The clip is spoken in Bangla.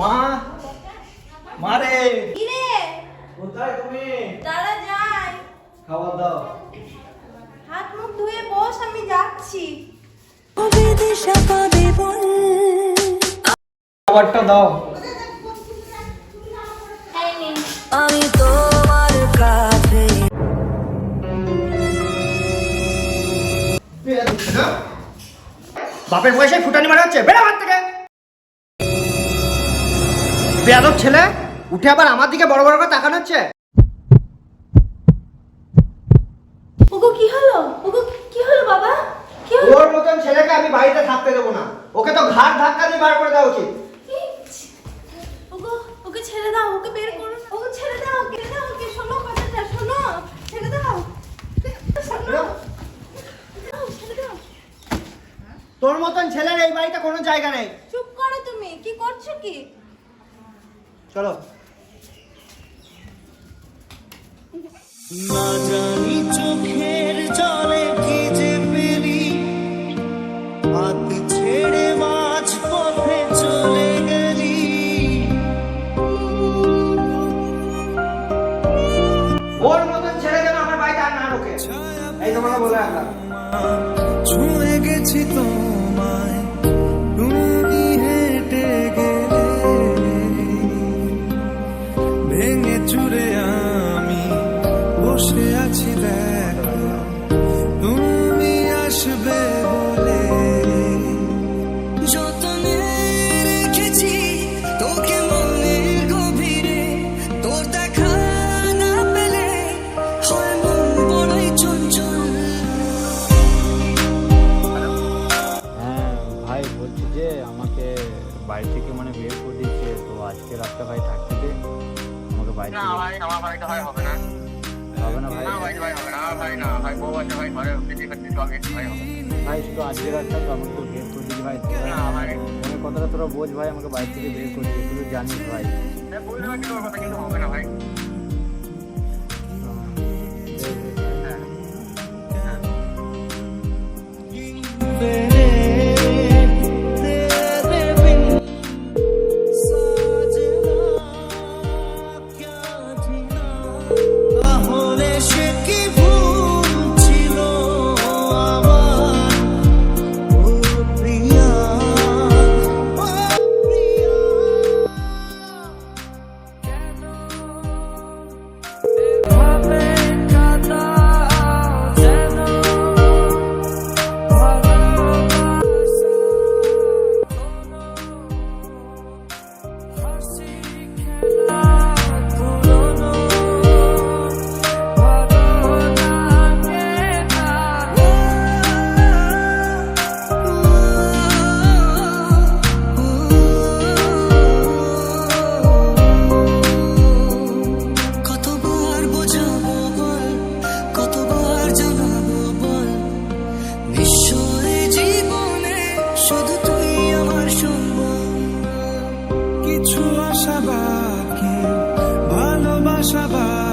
মা মারে কি কোথায় তুমি? দাঁড়া যাই। খাওয়া দাও। হাত মুখ ধুয়ে বস আমি যাচ্ছি। খাবারটা দাও। আমি তোমার কাছে বাপের পয়সায় ফুটানি মারা হচ্ছে। বেড়া হাত থেকে। বেয়াদব ছেলে উঠে আবার আমার দিকে বড় বড় করে তাকানো হচ্ছে? ওগো কি হলো? ওগো কি হলো বাবা? কি হলো? ওর মতন ছেলেকে আমি বাড়িতে থাকতে দেবো না। ওকে তো ঘাট ধাক্কা দিয়ে বার করে দেওয়া উচিত! ওগো ওকে ছেড়ে দাও ওকে বের করো ওকে ছেড়ে দাও ওকে দাও ওকে শোনো কথাটা শোনো। ছেড়ে দাও। শোনো। দাও, ছেড়ে দাও। তোর মতন ছেলের এই বাড়িতে কোনো জায়গা নেই। চুপ করো তুমি কি করছ কি? চলো। না জানি চোখের জলে কি যে পেলি। হাত ছেড়ে মাঝ পথে চলে গেলি। ওর মতন ছেলে যেন আমার বাড়িতে আর না ঢোকে। এই তোমাকে বলে রাখলাম ছুঁয়ে গেছি তোমায়। চুরে আমি বসে আছি দেখো। তুমি আসবে বলে যতনে রেখেছি তোকে মনের গভীরে তোর দেখা না পেলে হয় মন বড়ই চঞ্চল। হ্যাঁ ভাই বলছি যে আমাকে বাড়ি থেকে মানে বের করে দিয়েছে তো আজকে রাতটা ভাই থাকতে দে। না ভাই আমার ভাই হবে না। হবে না ভাই। না ভাই ভাই হবে না ভাই না ভাই বউ আছে ভাই ঘরে করতে চলে ভাই হবে ভাই শুধু আজকে রাতটা তো আমাকে তো বের করে দিই ভাই। না ভাই। কথাটা তোরা বোঝ ভাই আমাকে বাইরে থেকে বের করে দিই তুই জানিস ভাই। বুঝতে পারছি তোর কথা কিন্তু হবে না ভাই। কিছু আশা ভালোবাসা বাকি।